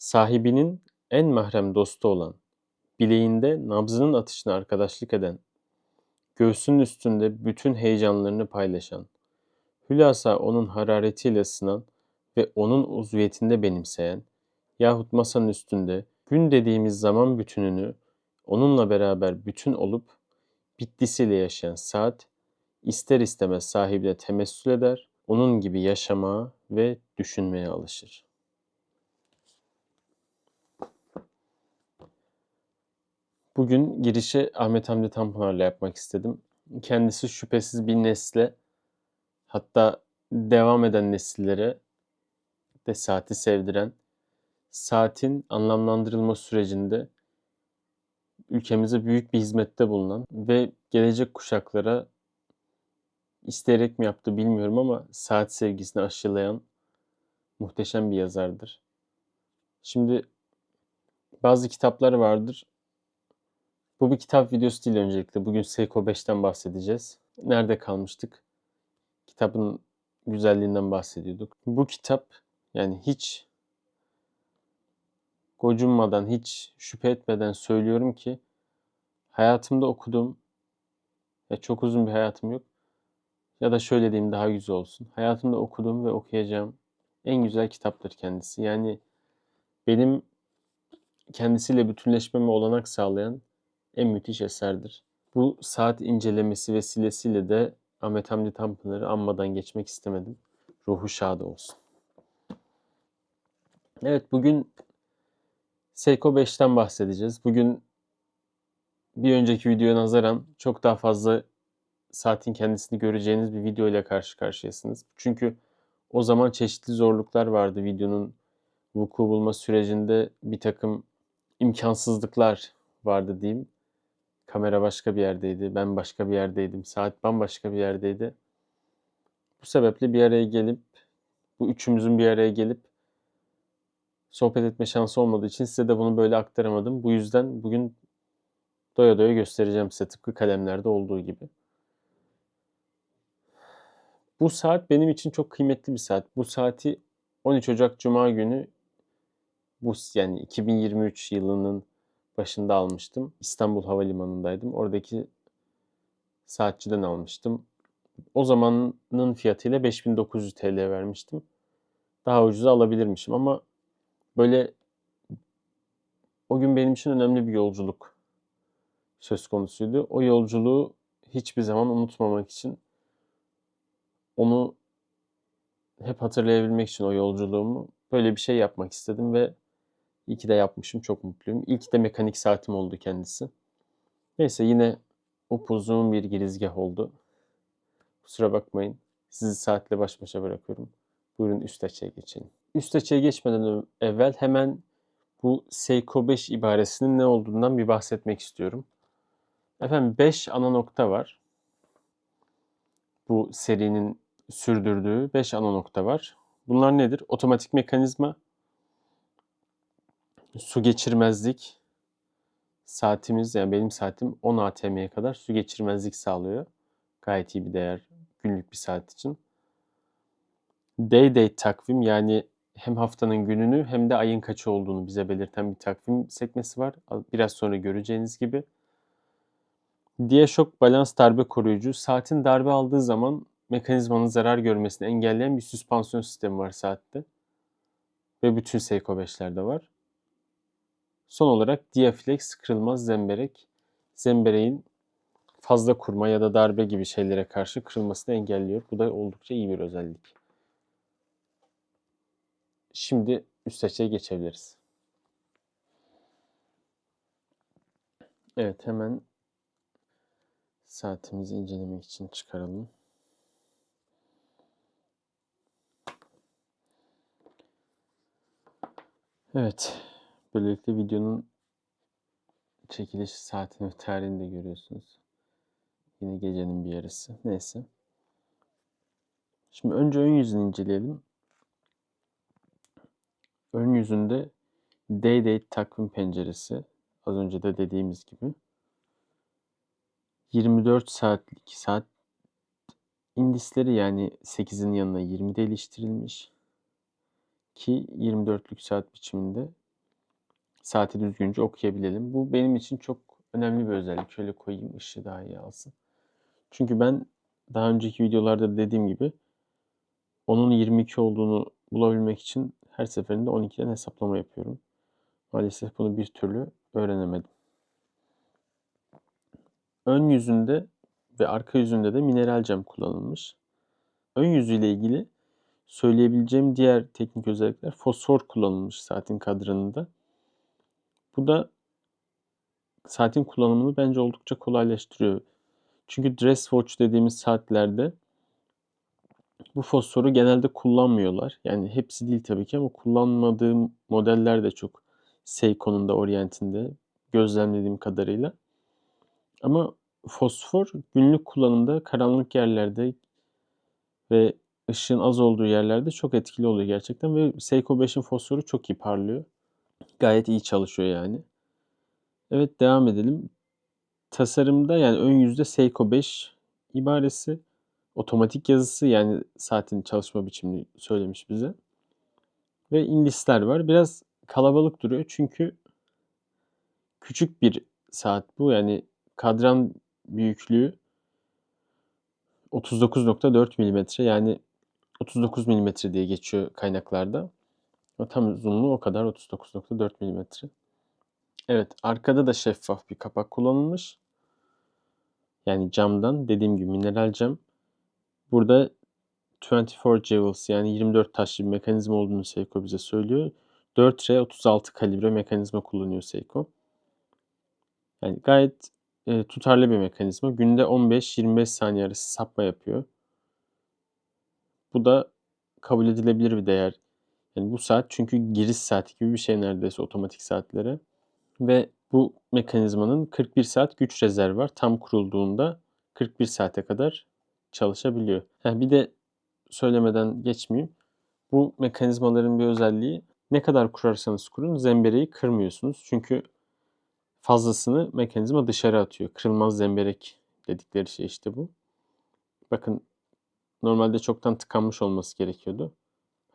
Sahibinin en mahrem dostu olan, bileğinde nabzının atışına arkadaşlık eden, göğsünün üstünde bütün heyecanlarını paylaşan, hülasa onun hararetiyle ısınan ve onun uzviyetinde benimseyen yahut masanın üstünde gün dediğimiz zaman bütününü onunla beraber bütün olup bittisiyle yaşayan saat ister istemez sahibine temessül eder, onun gibi yaşamaya ve düşünmeye alışır. Bugün girişi Ahmet Hamdi Tanpınar'la yapmak istedim. Kendisi şüphesiz bir nesle hatta devam eden nesillere de saati sevdiren, saatin anlamlandırılma sürecinde ülkemize büyük bir hizmette bulunan ve gelecek kuşaklara isteyerek mi yaptı bilmiyorum ama saat sevgisini aşılayan muhteşem bir yazardır. Şimdi bazı kitaplar vardır. Bu bir kitap videosu değil öncelikle. Bugün Seiko 5'ten bahsedeceğiz. Nerede kalmıştık? Kitabın güzelliğinden bahsediyorduk. Bu kitap yani hiç gocunmadan, hiç şüphe etmeden söylüyorum ki hayatımda okuduğum ya çok uzun bir hayatım yok. Ya da şöyle diyeyim daha güzel olsun. Hayatımda okuduğum ve okuyacağım en güzel kitaptır kendisi. Yani benim kendisiyle bütünleşmeme olanak sağlayan en müthiş eserdir. Bu saat incelemesi vesilesiyle de Ahmet Hamdi Tanpınar'ı anmadan geçmek istemedim. Ruhu şad olsun. Evet bugün Seiko 5'ten bahsedeceğiz. Bugün bir önceki videoya nazaran çok daha fazla saatin kendisini göreceğiniz bir video ile karşı karşıyasınız. Çünkü o zaman çeşitli zorluklar vardı videonun vuku bulma sürecinde bir takım imkansızlıklar vardı diyeyim. Kamera başka bir yerdeydi, ben başka bir yerdeydim, saat bambaşka bir yerdeydi. Bu sebeple bir araya gelip, bu üçümüzün bir araya gelip sohbet etme şansı olmadığı için size de bunu böyle aktaramadım. Bu yüzden bugün doya doya göstereceğim size tıpkı kalemlerde olduğu gibi. Bu saat benim için çok kıymetli bir saat. Bu saati 13 Ocak Cuma günü bu yani 2023 yılının başında almıştım. İstanbul Havalimanı'ndaydım. Oradaki saatçiden almıştım. O zamanın fiyatıyla 5900 TL vermiştim. Daha ucuza alabilirmişim ama böyle o gün benim için önemli bir yolculuk söz konusuydu. O yolculuğu hiçbir zaman unutmamak için onu hep hatırlayabilmek için o yolculuğumu böyle bir şey yapmak istedim ve iyi ki de yapmışım. Çok mutluyum. İlk de mekanik saatim oldu kendisi. Neyse yine upuzun bir girizgah oldu. Kusura bakmayın. Sizi saatle baş başa bırakıyorum. Buyurun üst açıya geçelim. Üst açıya geçmeden evvel hemen bu Seiko 5 ibaresinin ne olduğundan bir bahsetmek istiyorum. Efendim 5 ana nokta var. Bu serinin sürdürdüğü 5 ana nokta var. Bunlar nedir? Otomatik mekanizma, su geçirmezlik, saatimiz yani benim saatim 10 ATM'ye kadar su geçirmezlik sağlıyor. Gayet iyi bir değer günlük bir saat için. Day date takvim yani hem haftanın gününü hem de ayın kaçı olduğunu bize belirten bir takvim sekmesi var. Biraz sonra göreceğiniz gibi. Diye-şok balans darbe koruyucu. Saatin darbe aldığı zaman mekanizmanın zarar görmesini engelleyen bir süspansiyon sistemi var saatte. Ve bütün Seiko 5'lerde var. Son olarak Diaflex kırılmaz zemberek. Zembereğin fazla kurma ya da darbe gibi şeylere karşı kırılmasını engelliyor. Bu da oldukça iyi bir özellik. Şimdi üst açıya geçebiliriz. Evet hemen saatimizi incelemek için çıkaralım. Evet. Böylelikle videonun çekiliş saatini ve tarihini de görüyorsunuz. Yine gecenin bir yarısı. Neyse. Şimdi önce ön yüzünü inceleyelim. Ön yüzünde day date takvim penceresi. Az önce de dediğimiz gibi. 24 saatlik saat indisleri yani 8'in yanına 20 de iliştirilmiş. Ki 24'lük saat biçiminde saati düzgünce okuyabilelim. Bu benim için çok önemli bir özellik. Şöyle koyayım ışığı daha iyi alsın. Çünkü ben daha önceki videolarda dediğim gibi onun 22 olduğunu bulabilmek için her seferinde 12'den hesaplama yapıyorum. Maalesef bunu bir türlü öğrenemedim. Ön yüzünde ve arka yüzünde de mineral cam kullanılmış. Ön yüzüyle ilgili söyleyebileceğim diğer teknik özellikler fosfor kullanılmış saatin kadranında. Bu da saatin kullanımını bence oldukça kolaylaştırıyor. Çünkü dress watch dediğimiz saatlerde bu fosforu genelde kullanmıyorlar. Yani hepsi değil tabii ki ama kullanmadığım modeller de çok Seiko'nun da oryantinde gözlemlediğim kadarıyla. Ama fosfor günlük kullanımda karanlık yerlerde ve ışığın az olduğu yerlerde çok etkili oluyor gerçekten ve Seiko 5'in fosforu çok iyi parlıyor. Gayet iyi çalışıyor yani. Evet devam edelim. Tasarımda yani ön yüzde Seiko 5 ibaresi otomatik yazısı yani saatin çalışma biçimini söylemiş bize. Ve indisler var. Biraz kalabalık duruyor çünkü küçük bir saat bu. Yani kadran büyüklüğü 39.4 mm yani 39 mm diye geçiyor kaynaklarda. Tam uzunluğu o kadar 39.4 mm. Evet arkada da şeffaf bir kapak kullanılmış. Yani camdan dediğim gibi mineral cam. Burada 24 jewels yani 24 taşlı bir mekanizma olduğunu Seiko bize söylüyor. 4R36 kalibre mekanizma kullanıyor Seiko. Yani gayet e, tutarlı bir mekanizma. Günde 15-25 saniye arası sapma yapıyor. Bu da kabul edilebilir bir değer. Yani bu saat çünkü giriş saati gibi bir şey neredeyse otomatik saatlere. Ve bu mekanizmanın 41 saat güç rezervi var. Tam kurulduğunda 41 saate kadar çalışabiliyor. Yani bir de söylemeden geçmeyeyim. Bu mekanizmaların bir özelliği ne kadar kurarsanız kurun zembereği kırmıyorsunuz. Çünkü fazlasını mekanizma dışarı atıyor. Kırılmaz zemberek dedikleri şey işte bu. Bakın normalde çoktan tıkanmış olması gerekiyordu.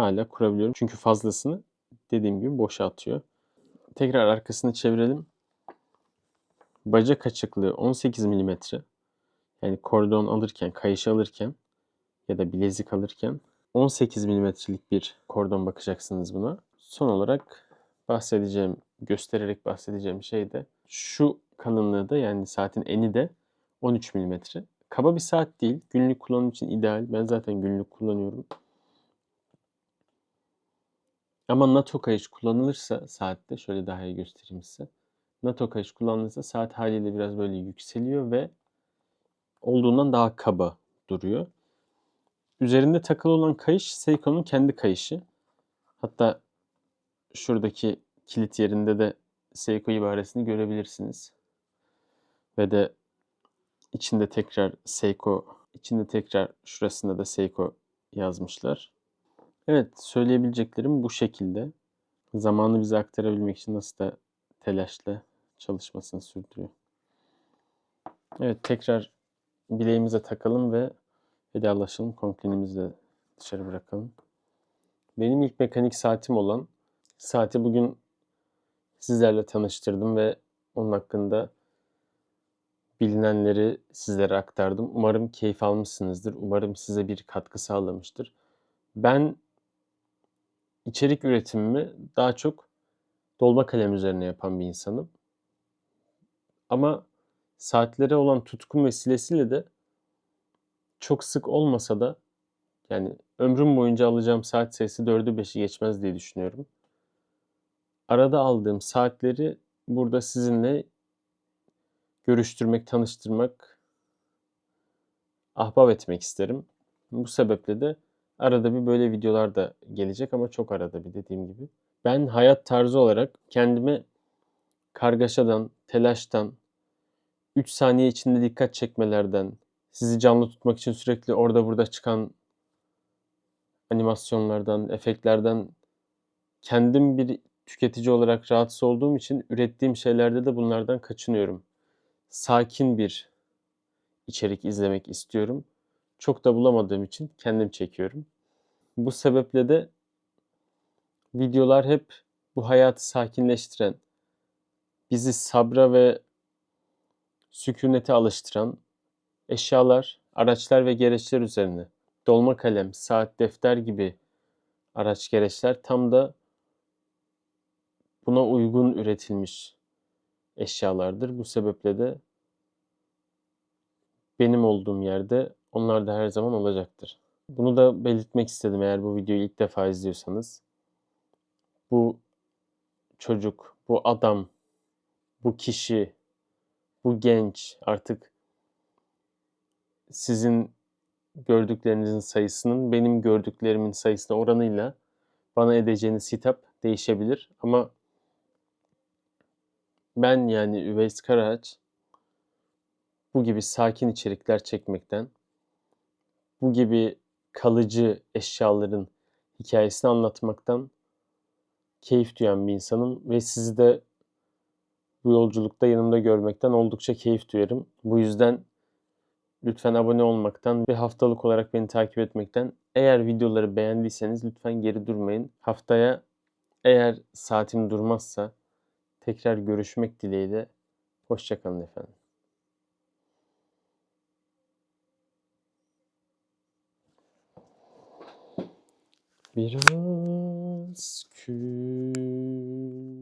Hala kurabiliyorum. Çünkü fazlasını dediğim gibi boşa atıyor. Tekrar arkasını çevirelim. Bacak açıklığı 18 mm. Yani kordon alırken, kayışı alırken ya da bilezik alırken 18 mm'lik bir kordon bakacaksınız buna. Son olarak bahsedeceğim, göstererek bahsedeceğim şey de şu kalınlığı da yani saatin eni de 13 mm. Kaba bir saat değil. Günlük kullanım için ideal. Ben zaten günlük kullanıyorum. Ama NATO kayış kullanılırsa saatte şöyle daha iyi göstereyim size. NATO kayış kullanılırsa saat haliyle biraz böyle yükseliyor ve olduğundan daha kaba duruyor. Üzerinde takılı olan kayış Seiko'nun kendi kayışı. Hatta şuradaki kilit yerinde de Seiko ibaresini görebilirsiniz. Ve de içinde tekrar Seiko, içinde tekrar şurasında da Seiko yazmışlar. Evet, söyleyebileceklerim bu şekilde. Zamanı bize aktarabilmek için nasıl da telaşla çalışmasını sürdürüyor. Evet, tekrar bileğimize takalım ve vedalaşalım. Konklinimizi de dışarı bırakalım. Benim ilk mekanik saatim olan saati bugün sizlerle tanıştırdım ve onun hakkında bilinenleri sizlere aktardım. Umarım keyif almışsınızdır. Umarım size bir katkı sağlamıştır. Ben içerik üretimimi daha çok dolma kalem üzerine yapan bir insanım. Ama saatlere olan tutkum vesilesiyle de çok sık olmasa da yani ömrüm boyunca alacağım saat sayısı 4'ü 5'i geçmez diye düşünüyorum. Arada aldığım saatleri burada sizinle görüştürmek, tanıştırmak, ahbap etmek isterim. Bu sebeple de arada bir böyle videolar da gelecek ama çok arada bir dediğim gibi. Ben hayat tarzı olarak kendime kargaşadan, telaştan, 3 saniye içinde dikkat çekmelerden, sizi canlı tutmak için sürekli orada burada çıkan animasyonlardan, efektlerden kendim bir tüketici olarak rahatsız olduğum için ürettiğim şeylerde de bunlardan kaçınıyorum. Sakin bir içerik izlemek istiyorum. Çok da bulamadığım için kendim çekiyorum. Bu sebeple de videolar hep bu hayatı sakinleştiren, bizi sabra ve sükunete alıştıran eşyalar, araçlar ve gereçler üzerine dolma kalem, saat, defter gibi araç gereçler tam da buna uygun üretilmiş eşyalardır. Bu sebeple de benim olduğum yerde onlar da her zaman olacaktır. Bunu da belirtmek istedim eğer bu videoyu ilk defa izliyorsanız. Bu çocuk, bu adam, bu kişi, bu genç artık sizin gördüklerinizin sayısının benim gördüklerimin sayısına oranıyla bana edeceğiniz hitap değişebilir. Ama ben yani Üveys Karaağaç bu gibi sakin içerikler çekmekten, bu gibi kalıcı eşyaların hikayesini anlatmaktan keyif duyan bir insanım ve sizi de bu yolculukta yanımda görmekten oldukça keyif duyarım. Bu yüzden lütfen abone olmaktan ve haftalık olarak beni takip etmekten eğer videoları beğendiyseniz lütfen geri durmayın. Haftaya eğer saatim durmazsa tekrar görüşmek dileğiyle. Hoşçakalın efendim. Biraz kül.